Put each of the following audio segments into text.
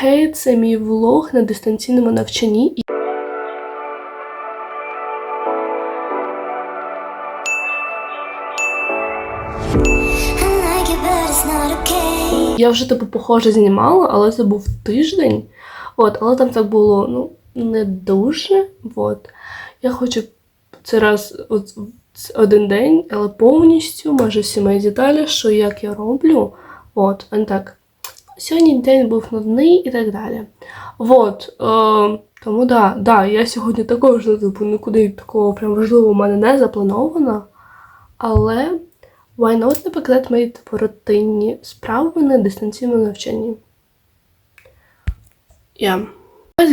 Хей, це мій влог на дистанційному навчанні. Я вже типу похоже знімала, але це був тиждень. От, але там так було ну, не дуже. От. Я хочу це раз от, один день, але повністю, майже всі мої деталі, що як я роблю. От, а не так. Сьогодні день був нудний і так далі. От, е, тому да, да, я сьогодні також ну, типу, нікуди такого прям важливого в мене не заплановано. Але why not не показати мої типу, рутинні справи на дистанційному навчанні. Я.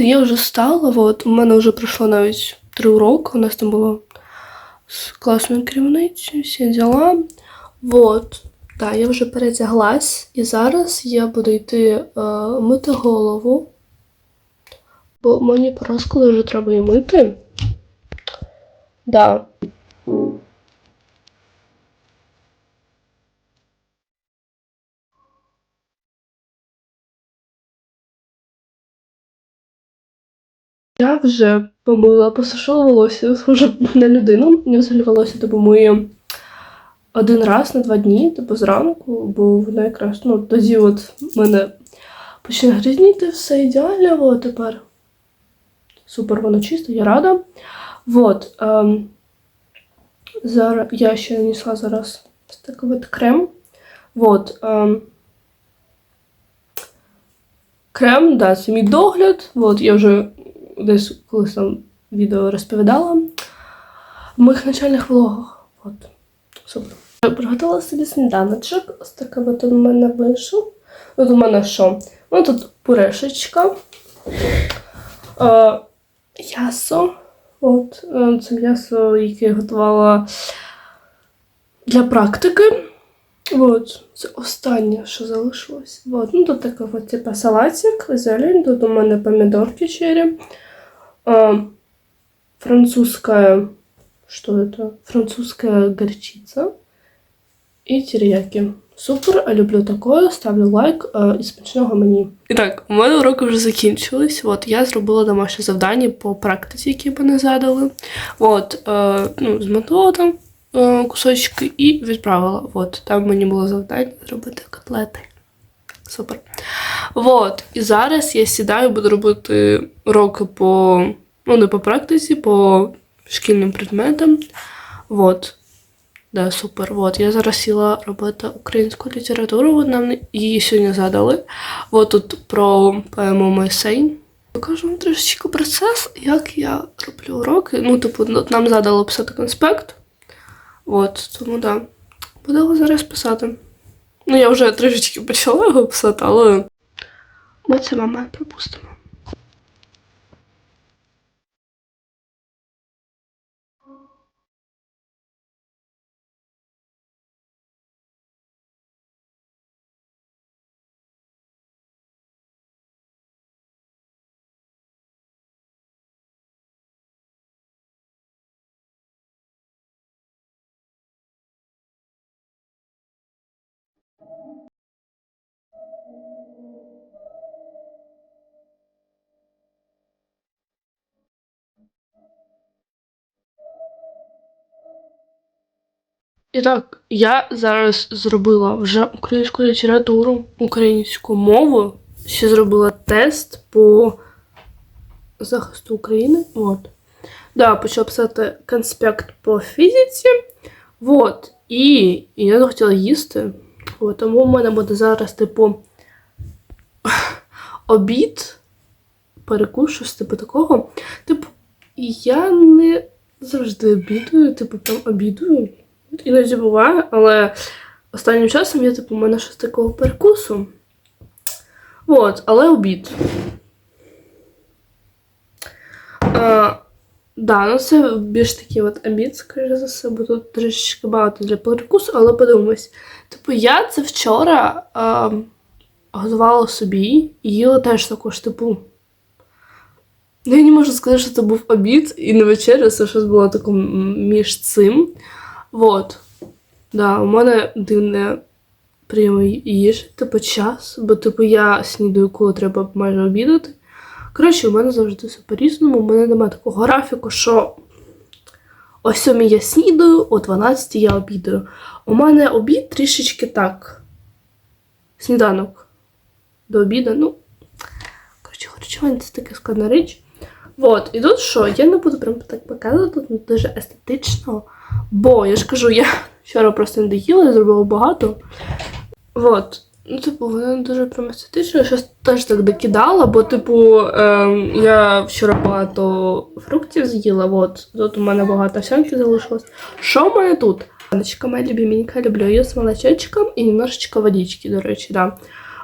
Я вже стала, от, у мене вже пройшло навіть три уроки, у нас там було з класною керівницею, всі діла. Вот. Так, я вже перетяглась, і зараз я буду йти е, мити голову. Бо мені пора коли вже треба її мити. Да. Я вже помила, посушила волосся, схоже на людину. Я взагалі волосся мию один раз на два дні, типу зранку, бо воно якраз ну, тоді от мене почне грізніти, все ідеально, от тепер супер воно чисто, я рада. Вот. Ем, зараз я ще нанесла зараз такий от крем. Вот. Ем, крем, да, це мій догляд. Вот, я вже десь колись там відео розповідала в моїх начальних влогах. От. Супер. Приготувала собі сніданочок. Ось таке от у мене вийшов. От у мене що? Ну тут пюрешечка. Е, м'ясо. От, е, це м'ясо, яке я готувала для практики. От, це останнє, що залишилось. От, ну тут такий от, типу, салатик, зелень, тут у мене помідорки черри. Е, французская, что это? Французская горчица і терияки. Супер, люблю такое, ставлю лайк е, і смачного мені. І так, у мене уроки вже закінчились. От я зробила домашнє завдання по практиці, які мене задали. От, е, ну, змотала там е, кусочки і відправила. От, там мені було завдання зробити котлети. Супер. Вот. І зараз я сідаю, буду робити уроки по, ну, не по практиці, по шкільним предметам. Вот. Да, супер. Вот. Я зараз сіла робити українську літературу. От нам її сьогодні задали. От тут про поему Мойсей. Покажу вам трішечки процес, як я роблю уроки. Ну, типу, нам задало писати конспект. От, тому да. Буду його зараз писати. Ну, я вже трішечки почала його писати, але ми це момент пропустимо. І так, я зараз зробила вже українську літературу, українську мову. Ще зробила тест по захисту України. От. Да, почала писати конспект по фізиці. Вот. І, і я захотіла їсти. Тому в мене буде зараз, типу, обід, перекус, щось типу такого. Типу, я не завжди обідую, типу, прям обідую. Іноді буває, але останнім часом я, типу, у мене щось такого перекусу. От, але обід. Да, ну це більш такий от обід, скоріше за все, бо тут трішечки багато для перекусу, але подивимось. Типу, я це вчора а, готувала собі і їла теж також, типу. Ну, я не можу сказати, що це був обід і не вечеря, це щось було таке між цим. Вот. Да, у мене дивне прийому їжі, типу час, бо типу я снідаю, коли треба майже обідати. Коротше, у мене завжди все по-різному. У мене немає такого графіку, що о 7 я снідаю, о 12 я обідаю. У мене обід трішечки так. Сніданок до обіду. Ну, коротше, харчування це таке складна річ. Вот, і тут що, я не буду прям так показувати, тут дуже естетично. Бо я ж кажу, я вчора просто не доїла, я зробила багато. Вот. Ну, типу, вона дуже промастетично, я щось теж так докидала, бо, типу, ем, я вчора багато фруктів з'їла, от. Тут у мене багато овсянки залишилось. Що в мене тут? Баночка моя любименька, люблю її з молочечком і немножечко водички, до речі, да.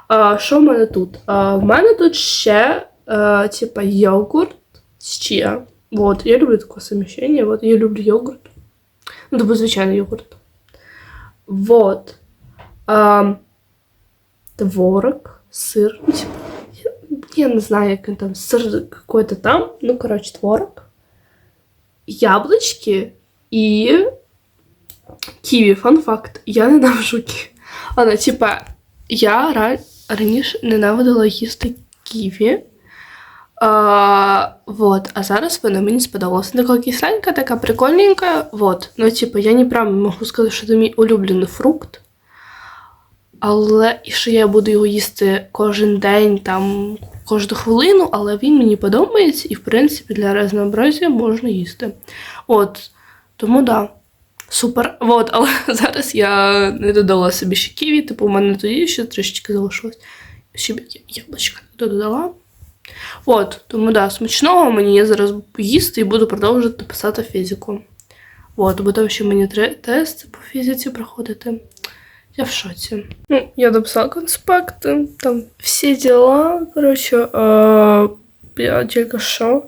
А, що в мене тут? А, в мене тут ще, е, типа, йогурт з чия. Вот, я люблю таке совмещение, вот, я люблю йогурт. Ну, типу, звичайний йогурт. Вот. А, творог, сыр. Типа, я, не знаю, як він там, сыр какой-то там. Ну, короче, творог. Яблочки і ківі. Фан факт. Я ненавижу ківі. Але, типа, я ра- раніше ненавидила їсти ківі. А, вот, а зараз вона мені сподобалася. Така кисленька, така прикольненька. Вот. Ну, типу, я не прям можу сказати, що це мій улюблений фрукт. Але і що я буду його їсти кожен день, там, кожну хвилину, але він мені подобається, і, в принципі, для разнообразія можна їсти. От. Тому да. Супер. Вот, але зараз я не додала собі ще ківі, типу, у мене тоді ще трішечки залишилось. Ще яблучка не додала. От, тому да, смачного мені я зараз їсти і буду продовжувати писати фізику. От, бо там ще мені тест по фізиці проходити. Я в шоці. Ну, я дописала конспекти, там всі діла. Коротше, е, я тільки що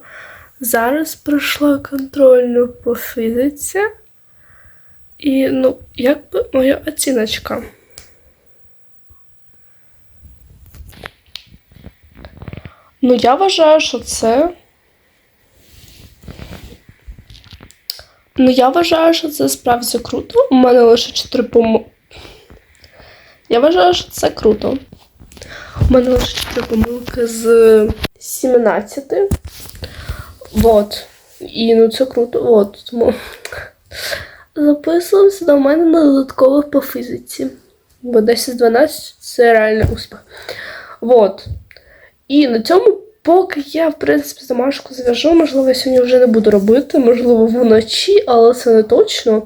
зараз пройшла контрольну по фізиці. І, ну, якби моя оціночка. Ну, я вважаю, що це. Ну, я вважаю, що це справді круто. У мене лише 4 пом... Я вважаю, що це круто. У мене лише 4 помилки з 17. Вот. І ну це круто. Вот. Тому записувався до мене на додаткових по фізиці. Бо 10 з 12 це реальний успіх. Вот. І на цьому, поки я, в принципі, домашку зв'яжу, можливо, я сьогодні вже не буду робити, можливо, вночі, але це не точно.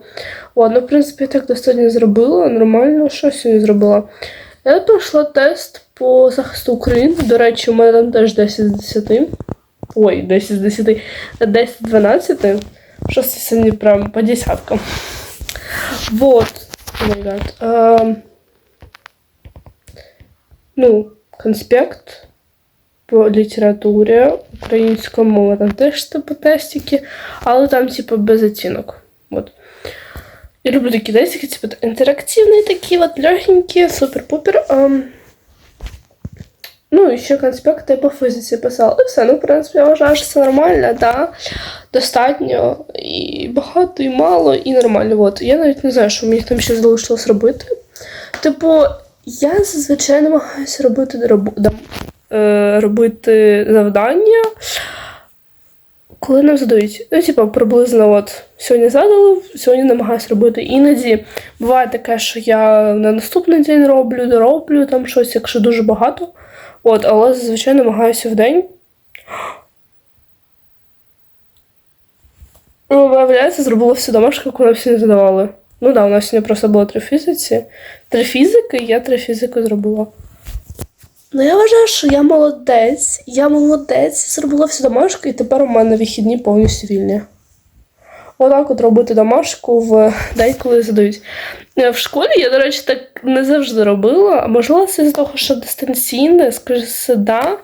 Ладно, в принципі, так достатньо зробила, нормально, що я сьогодні зробила. Я пройшла тест по захисту України. До речі, у мене там теж 10 з 10. Ой, 10 з 10, 10 з 12. Щось я сьогодні прям по десяткам. Вот. Oh ну, конспект по літературі, українська мова, там теж типу тестики, але там, типу, без оцінок. Вот. Я люблю такі тестики, типу, інтерактивні такі, от, легенькі, супер-пупер. Ем, ну, ще конспекти по фізиці писала. І все, ну, в принципі, я вважаю, що це нормально, да. Достатньо і багато, і мало, і нормально. От. Я навіть не знаю, що мені там ще залишилось робити. Типу, я зазвичай намагаюся робити е, робити завдання, коли нам задають. Ну, типу, приблизно от сьогодні задали, сьогодні намагаюся робити. Іноді буває таке, що я на наступний день роблю, дороблю там щось, якщо дуже багато. От, але зазвичай намагаюся в день. Ну, виявляється, зробила всю домашку, яку нам всі не задавали. Ну да, у нас сьогодні просто було три фізиці. Три фізики, і я три фізики зробила. Ну, я вважаю, що я молодець. Я молодець, зробила всю домашку, і тепер у мене вихідні повністю вільні. Отак от робити домашку в день, коли задають. Е, В школі я, до речі, так не завжди робила, а можливо, це з того, що дистанційне, скажу, да.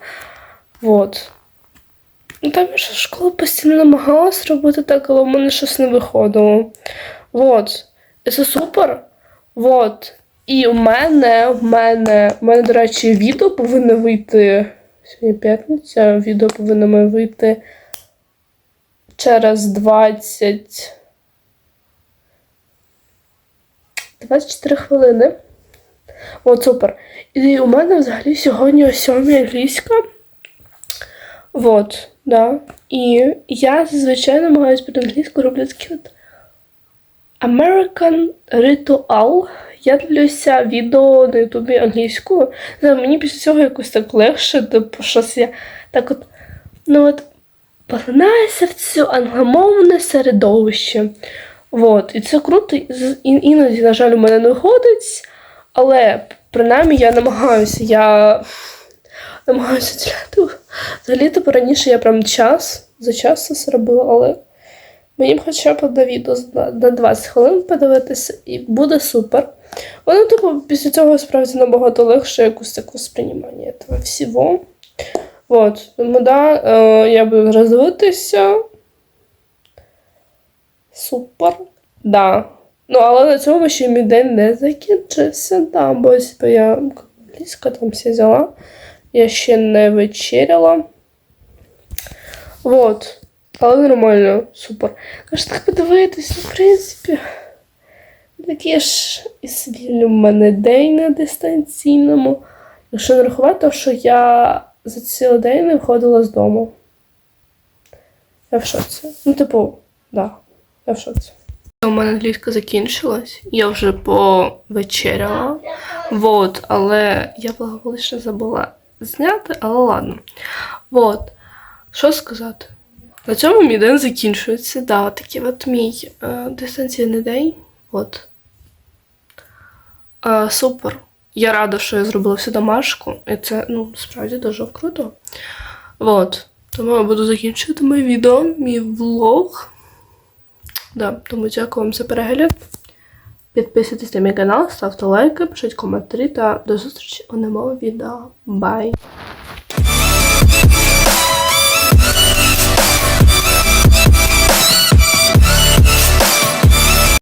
Вот. Ну, там я школі постійно намагалась робити так, але в мене щось не виходило. Вот. І це супер. Вот. І у мене, в мене, в мене, до речі, відео повинно вийти. Сьогодні п'ятниця, відео повинно вийти через 20. 24 хвилини. От супер. І у мене взагалі сьогодні о сьомій англійська. Вот, да. І я зазвичай намагаюся під англійську роблю такі от American Ritual. Я дивлюся відео на Ютубі англійською. Мені після цього якось так легше, типу, щось я так от, ну от, поринаюся в цю англомовне середовище. Вот. І це круто. Іноді, на жаль, у мене не виходить, але принаймні я намагаюся. Я намагаюся діляти. Взагалі, типу, раніше я прям час за час це робила, але мені б хоча б одне відео на на 20 хвилин подивитися, і буде супер. Воно, типу, після цього справді набагато легше якось так восприймання этого всього. Вот. Тому да, е, я буду розвитися. Супер. Да. Ну, але на цьому ще мій день не закінчився. Да, бо я англійська там всі взяла. Я ще не вечеряла. Вот. Але нормально, супер. Каже, так подивитись, ну, в принципі. Такий ж і свій у мене день на дистанційному. Якщо не рахувати, що я за цілий день не виходила з дому. Я в шоці. Ну, типу, да, я в шоці. У мене англійська закінчилась, я вже повечеряла. Вот, але я благополучно забула зняти, але ладно. Вот. Що сказати? На цьому мій день закінчується. Да, такий от мій е, дистанційний день. От. Е, супер. Я рада, що я зробила всю домашку. І це, ну, справді дуже круто. Вот. Тому я буду закінчувати моє відео, мій влог. Да, тому дякую вам за перегляд. Підписуйтесь на мій канал, ставте лайки, пишіть коментарі та до зустрічі у новому відео. Бай!